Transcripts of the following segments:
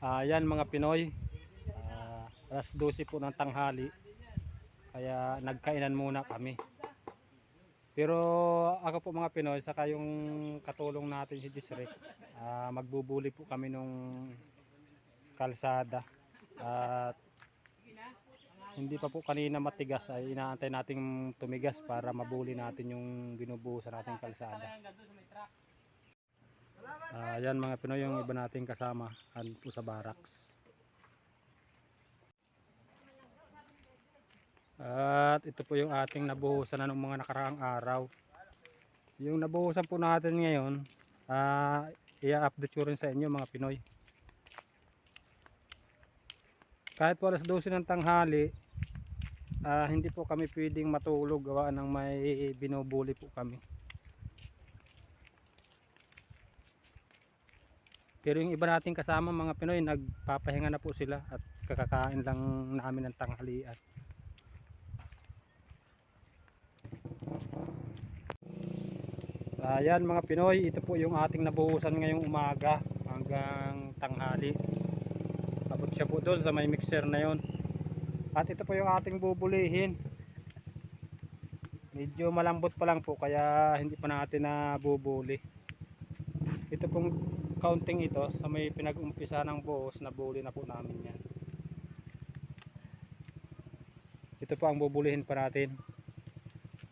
Ah, yan mga Pinoy. Ah, alas 12 po ng tanghali. Kaya nagkainan muna kami. Pero ako po mga Pinoy, saka yung katulong natin si Disrek, ah, magbubuli po kami nung kalsada. At hindi pa po kanina matigas ay inaantay nating tumigas para mabuli natin yung binubuhusan nating kalsada. Ah, yan mga Pinoy yung iba nating kasama andun po sa barracks. At ito po yung ating nabuhusan na ng mga nakaraang araw. Yung nabuhusan po natin ngayon, ah i-update ko rin sa inyo mga Pinoy. Kahit po alas 12 ng tanghali, ah, hindi po kami pwedeng matulog gawa ng may binubuli po kami. Pero yung iba nating kasama mga Pinoy, nagpapahinga na po sila at kakakain lang namin ng tanghalian. Ayan mga Pinoy, ito po yung ating nabuhusan ngayong umaga hanggang tanghali. Abot siya po doon sa may mixer na yon. At ito po yung ating bubulihin. Medyo malambot pa lang po kaya hindi pa natin na bubuli. Ito pong counting ito sa may pinag-umpisa ng buhos na buli na po namin yan. Ito po ang bubulihin pa natin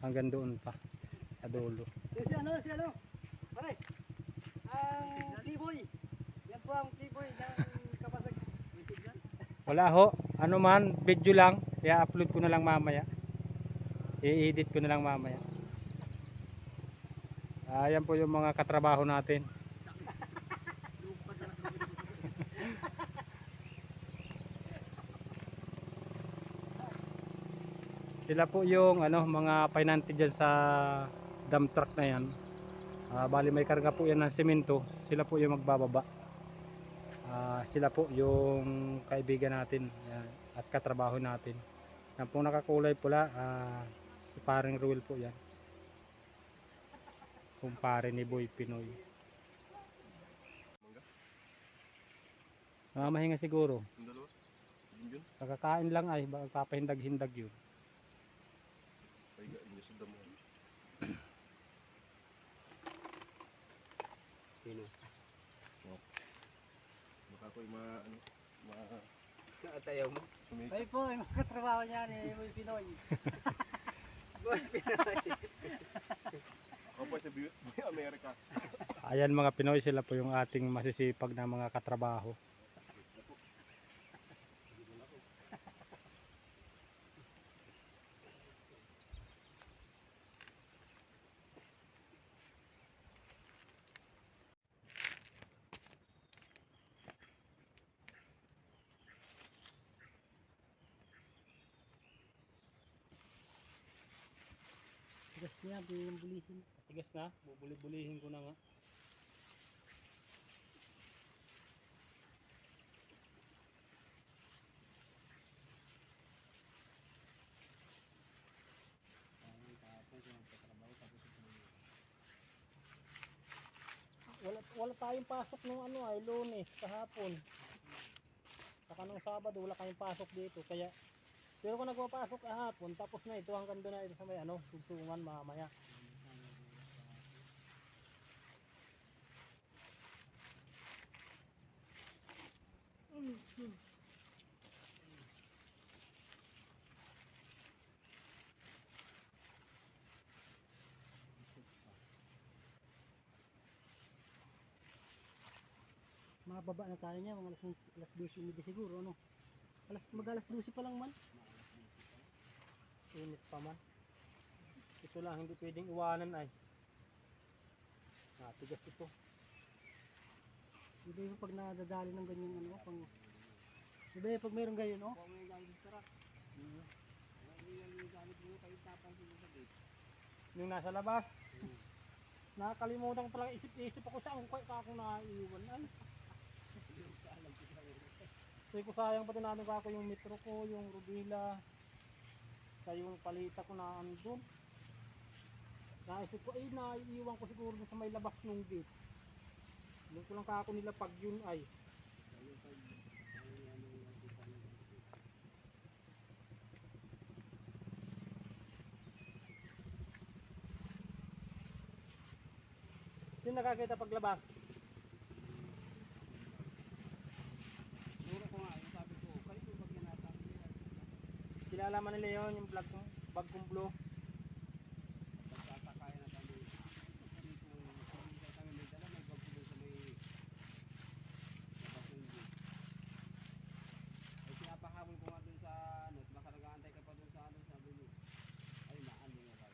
hanggang doon pa sa dulo. Yung si ano, si ano? Pare, ang T-boy. Yan po ang T-boy ng kapasag. Wala ho. Ano man, video lang. I-upload ko na lang mamaya. I-edit ko na lang mamaya. Ayan po yung mga katrabaho natin. Sila po yung ano, mga painante dyan sa dump truck na yan. Ah, bali may karga po yan ng simento. Sila po yung magbababa. Ah, sila po yung kaibigan natin yan, at katrabaho natin. Yan po nakakulay pula, ah, si paring Ruel po yan. Kumpare ni Boy Pinoy. Ah, mahinga siguro. Kakakain lang ay, baka papahindag-hindag yun. Pahiga, yun yung sa damo. Sino? Baka ako yung mga, ano, mga, Atayaw mo? Ay po, yung mga katrabaho niya ni Boy Pinoy. Boy Pinoy. Ako po sa Amerika. Ayan mga Pinoy, sila po yung ating masisipag na mga katrabaho. Tigas niya, bulihin. Tigas na, bubuli-bulihin ko na nga. Wala, wala tayong pasok nung ano ay lunes kahapon. Saka nung Sabado wala kayong pasok dito kaya pero kung nagpapasok kahapon tapos na ito hanggang doon na ito sa may ano sugsungan mamaya. Mababa na tayo niya, mga alas, alas 12 hindi siguro, ano? Alas, mag alas 12 pa lang man. Init pa man. Ito lang hindi pwedeng iwanan ay. Natigas ito. Hindi mo pag nadadali ng ganyan ano, pang... Di ba yung pag mayroong ganyan, oh? Yung nasa labas. Nakakalimutan ko talaga isip-isip ako saan kung kaya akong naiiwan ay. Kasi ko sayang pati namin ako yung metro ko, yung rubila, Tsaka yung palita ko na ano doon. Naisip ko, ay naiiwan ko siguro sa may labas nung gate. Doon ko lang kako nila pag yun ay. Yun nakakita paglabas. Kilala man nila yun, yung vlog kong, bag kong blue. Pagkasakay na kami. Dito, kumita kami may dala, may bagpulo sa may Kapatindi. Ay pinapahabol ko nga dun sa ano, at baka nag-aantay ka pa dun sa ano, sabi niyo. Ay, maan din nga raw.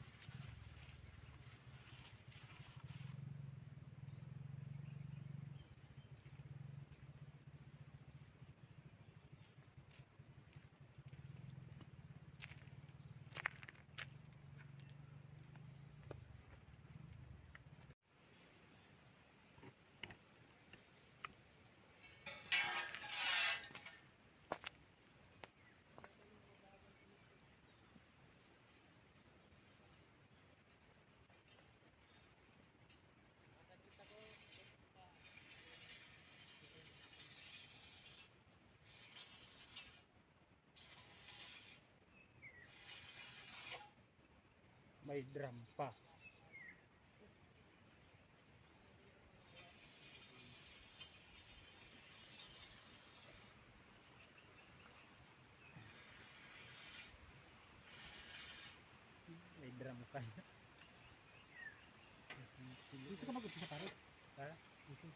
May drum pa. May drum pa. Dito ka mag-upisa pare. Ha? Dito.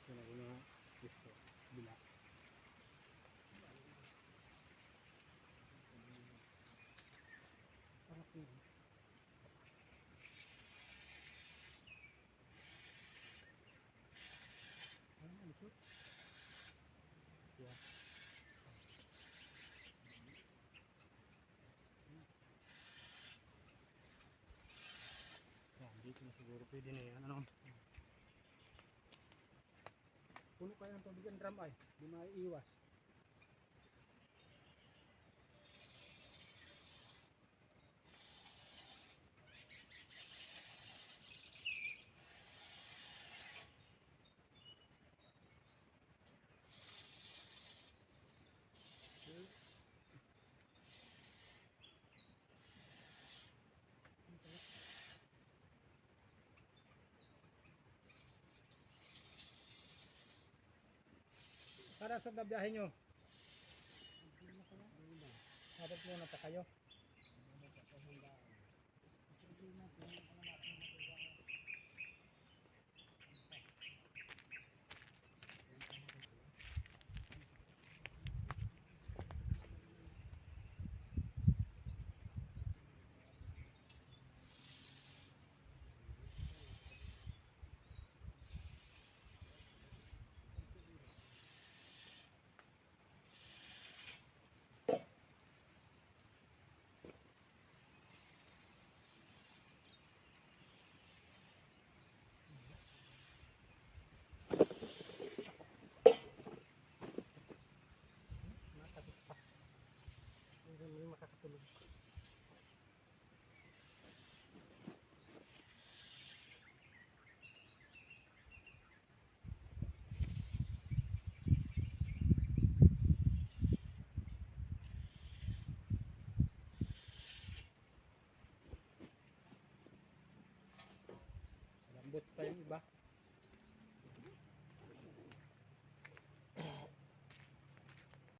Ito na yung mga disco. Bila. Parang yun. Ah, ano ito? Yeah. Yan, dito na siguro pwede na yan. Ano? Puno kayo ng tubig drum ay. Di maiiwas. Para sa gabiyahe nyo. Dapat muna pa kayo.